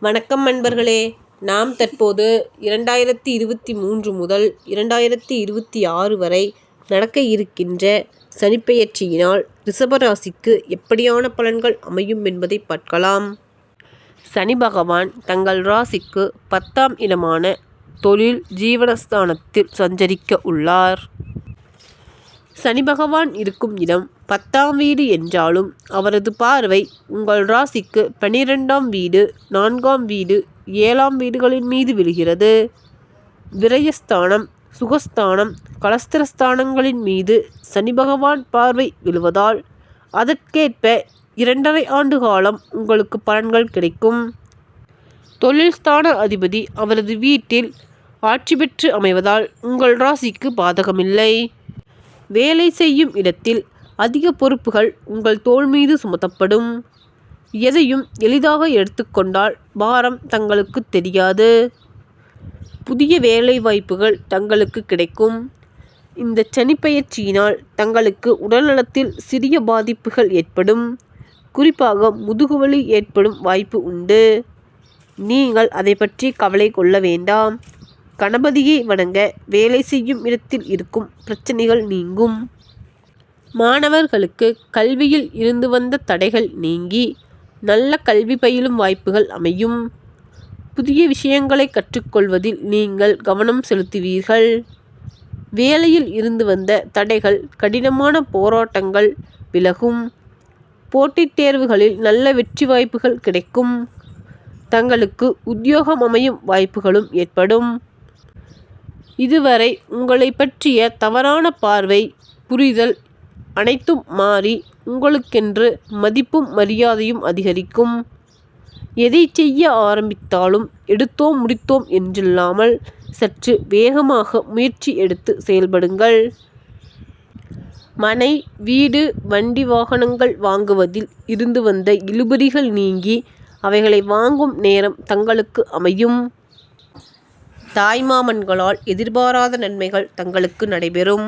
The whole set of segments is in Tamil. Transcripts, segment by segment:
வணக்கம் நண்பர்களே. நாம் தற்போது இரண்டாயிரத்தி இருபத்தி மூன்று முதல் இரண்டாயிரத்தி இருபத்தி ஆறு வரை நடக்க இருக்கின்ற சனிப்பெயர்ச்சியினால் ரிஷபராசிக்கு எப்படியான பலன்கள் அமையும் என்பதை பார்க்கலாம். சனி பகவான் தங்கள் ராசிக்கு பத்தாம் இடமான தொழில் ஜீவனஸ்தானத்தில் சஞ்சரிக்க உள்ளார். சனி பகவான் இருக்கும் இடம் பத்தாம் வீடு என்றாலும் அவரது பார்வை உங்கள் ராசிக்கு பனிரெண்டாம் வீடு நான்காம் வீடு ஏழாம் வீடுகளின் மீது விழுகிறது. விரயஸ்தானம் சுகஸ்தானம் கலஸ்திரஸ்தானங்களின் மீது சனி பகவான் பார்வை விழுவதால் அதற்கேற்ப இரண்டரை ஆண்டு காலம் உங்களுக்கு பலன்கள் கிடைக்கும். தொழில் ஸ்தான அதிபதி அவரது வீட்டில் ஆட்சி பெற்று அமைவதால் உங்கள் ராசிக்கு பாதகமில்லை. வேலை செய்யும் இடத்தில் அதிக பொறுப்புகள் உங்கள் தோள் மீது சுமத்தப்படும். எதையும் எளிதாக எடுத்துக்கொண்டால் பாரம் தங்களுக்கு தெரியாது. புதிய வேலை வாய்ப்புகள் தங்களுக்கு கிடைக்கும். இந்த சனிப்பெயர்ச்சியினால் தங்களுக்கு உடல்நலத்தில் சிறிய பாதிப்புகள் ஏற்படும். குறிப்பாக முதுகுவலி ஏற்படும் வாய்ப்பு உண்டு. நீங்கள் அதை பற்றி கவலை கொள்ள வேண்டாம். கணபதியை வணங்க வேலை செய்யும் இடத்தில் இருக்கும் பிரச்சனைகள் நீங்கும். மாணவர்களுக்கு கல்வியில் இருந்து வந்த தடைகள் நீங்கி நல்ல கல்வி பயிலும் வாய்ப்புகள் அமையும். புதிய விஷயங்களை கற்றுக்கொள்வதில் நீங்கள் கவனம் செலுத்துவீர்கள். வேலையில் இருந்து வந்த தடைகள் கடினமான போராட்டங்கள் விலகும். போட்டித் தேர்வுகளில் நல்ல வெற்றி வாய்ப்புகள் கிடைக்கும். தங்களுக்கு உத்தியோகம் அமையும் வாய்ப்புகளும் ஏற்படும். இதுவரை உங்களை பற்றிய தவறான பார்வை புரிதல் அனைத்தும் மாறி உங்களுக்கென்று மதிப்பும் மரியாதையும் அதிகரிக்கும். எதை செய்ய ஆரம்பித்தாலும் எடுத்தோம் முடித்தோம் என்றில்லாமல் சற்று வேகமாக முயற்சி எடுத்து செயல்படுங்கள். மனை வீடு வண்டி வாகனங்கள் வாங்குவதில் இருந்து வந்த இழுபறிகள் நீங்கி அவைகளை வாங்கும் நேரம் தங்களுக்கு அமையும். தாய்மாமன்களால் எதிர்பாராத நன்மைகள் தங்களுக்கு நடைபெறும்.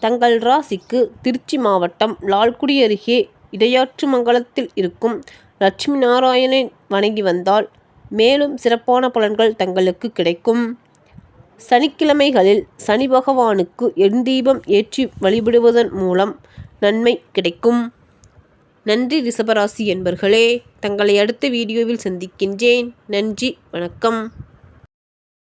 தங்கள் ராசிக்கு திருச்சி மாவட்டம் லால்குடி அருகே இடையாற்றுமங்கலத்தில் இருக்கும் லட்சுமி நாராயணை வணங்கி வந்தால் மேலும் சிறப்பான பலன்கள் தங்களுக்கு கிடைக்கும். சனிக்கிழமைகளில் சனி பகவானுக்கு எண்தீபம் ஏற்றி வழிபடுவதன் மூலம் நன்மை கிடைக்கும். நன்றி ரிஷபராசி என்பர்களே தங்களை அடுத்த வீடியோவில் சந்திக்கின்றேன். நன்றி வணக்கம்.